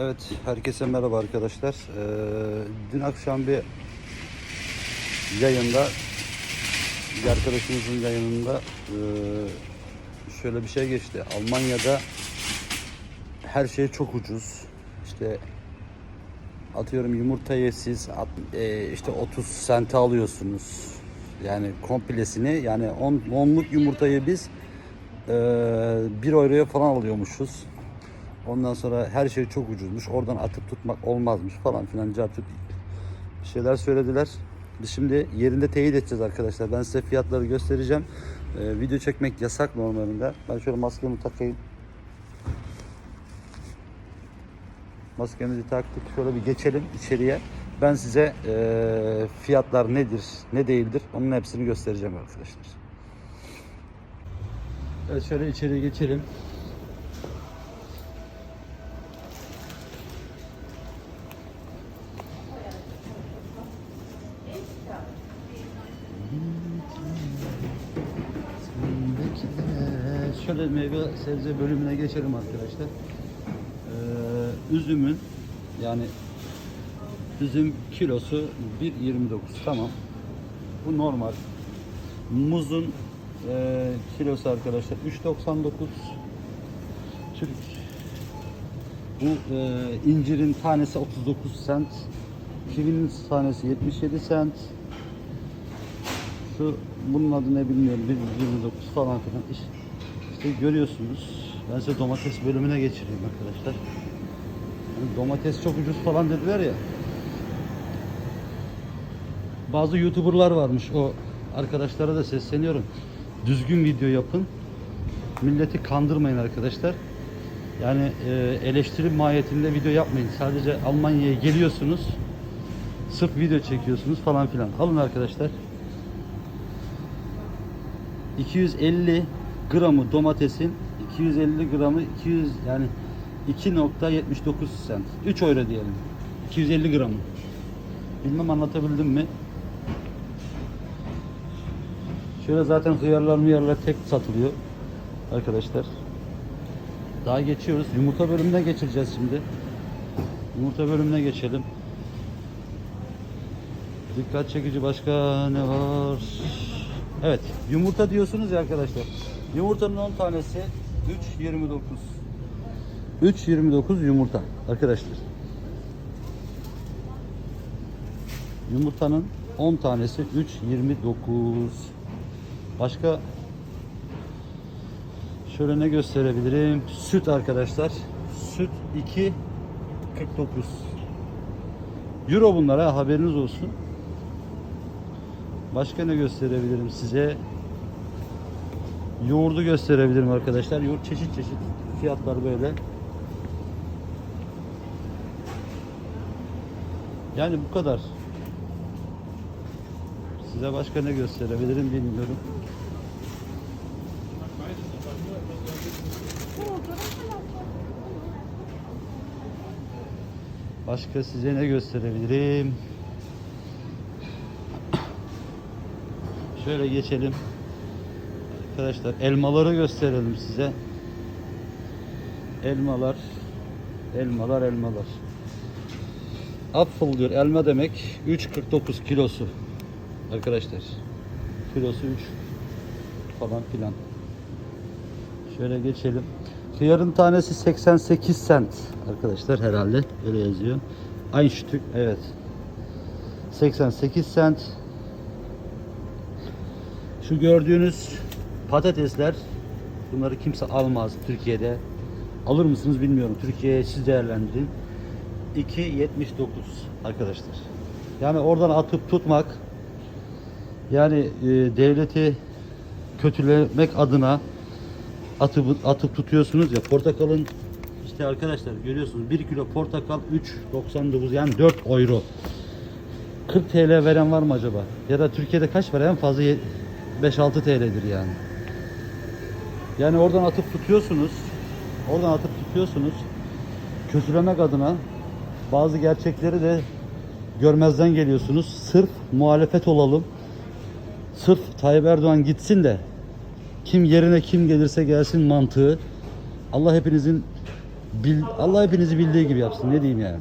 Evet, herkese merhaba arkadaşlar. Ee, dün akşam bir yayında, bir arkadaşımızın yayınında ee, şöyle bir şey geçti. Almanya'da her şey çok ucuz. İşte atıyorum yumurtayı siz at- ee, işte 30 sente alıyorsunuz. Yani komplesini yani 10 onluk yumurtayı biz ee, 1 euroya falan alıyormuşuz. Ondan sonra her şey çok ucuzmuş. Oradan atıp tutmak olmazmış falan filan cartut bir şeyler söylediler. Şimdi yerinde teyit edeceğiz arkadaşlar. Ben size fiyatları göstereceğim. Ee, video çekmek yasak normalinde. Ben şöyle maskemi takayım. Maskemizi taktık. Şöyle bir geçelim içeriye. Ben size ee, fiyatlar nedir, ne değildir onun hepsini göstereceğim arkadaşlar. Evet şöyle içeriye geçelim. Şöyle meyve sebze bölümüne geçelim arkadaşlar. Ee, üzümün yani üzüm kilosu 1.29 tamam. Bu normal. Muzun e, kilosu arkadaşlar 3.99 Türk bu e, incirin tanesi 39 sent. Kivinin tanesi 77 sent. Şu bunun adı ne bilmiyorum. 129 falan filan. İşte, işte görüyorsunuz. Ben size domates bölümüne geçireyim arkadaşlar. Hani domates çok ucuz falan dediler ya. Bazı YouTuber'lar varmış. O arkadaşlara da sesleniyorum. Düzgün video yapın. Milleti kandırmayın arkadaşlar. Yani e, eleştiri mahiyetinde video yapmayın. Sadece Almanya'ya geliyorsunuz. Sırf video çekiyorsunuz falan filan. Alın arkadaşlar. 250 gramı domatesin 250 gramı 200 yani 2.79 sent. 3 euro diyelim. 250 gramı. Bilmem anlatabildim mi? Şöyle zaten hıyarlar mıyarlar tek satılıyor arkadaşlar. Daha geçiyoruz. Yumurta bölümüne geçeceğiz şimdi. Yumurta bölümüne geçelim. Dikkat çekici başka ne var? Evet, yumurta diyorsunuz ya arkadaşlar. Yumurtanın 10 tanesi 3.29. 3.29 yumurta arkadaşlar. Yumurtanın 10 tanesi 3.29. Başka şöyle ne gösterebilirim? Süt arkadaşlar. Süt 2.49. Euro bunlar ha haberiniz olsun. Başka ne gösterebilirim size? Yoğurdu gösterebilirim arkadaşlar. Yoğurt çeşit çeşit fiyatlar böyle. Yani bu kadar. Size başka ne gösterebilirim bilmiyorum. Başka size ne gösterebilirim? Şöyle geçelim. Arkadaşlar elmaları gösterelim size. Elmalar, elmalar, elmalar. Apfel diyor. Elma demek 3.49 kilosu. Arkadaşlar. Kilosu 3 falan filan. Şöyle geçelim. Hıyarın tanesi 88 sent arkadaşlar herhalde öyle yazıyor. Einstück evet. 88 sent. Şu gördüğünüz patatesler bunları kimse almaz Türkiye'de. Alır mısınız bilmiyorum. Türkiye'ye siz değerlendirin. 2.79 arkadaşlar. Yani oradan atıp tutmak yani e, devleti kötülemek adına atıp atıp tutuyorsunuz ya portakalın işte arkadaşlar görüyorsunuz 1 kilo portakal 3.99 yani 4 euro. 40 TL veren var mı acaba? Ya da Türkiye'de kaç var en fazla 5-6 TL'dir yani. Yani oradan atıp tutuyorsunuz. Oradan atıp tutuyorsunuz. Kötülemek adına bazı gerçekleri de görmezden geliyorsunuz. Sırf muhalefet olalım. Sırf Tayyip Erdoğan gitsin de kim yerine kim gelirse gelsin mantığı. Allah hepinizin Allah hepinizi bildiği gibi yapsın. Ne diyeyim yani.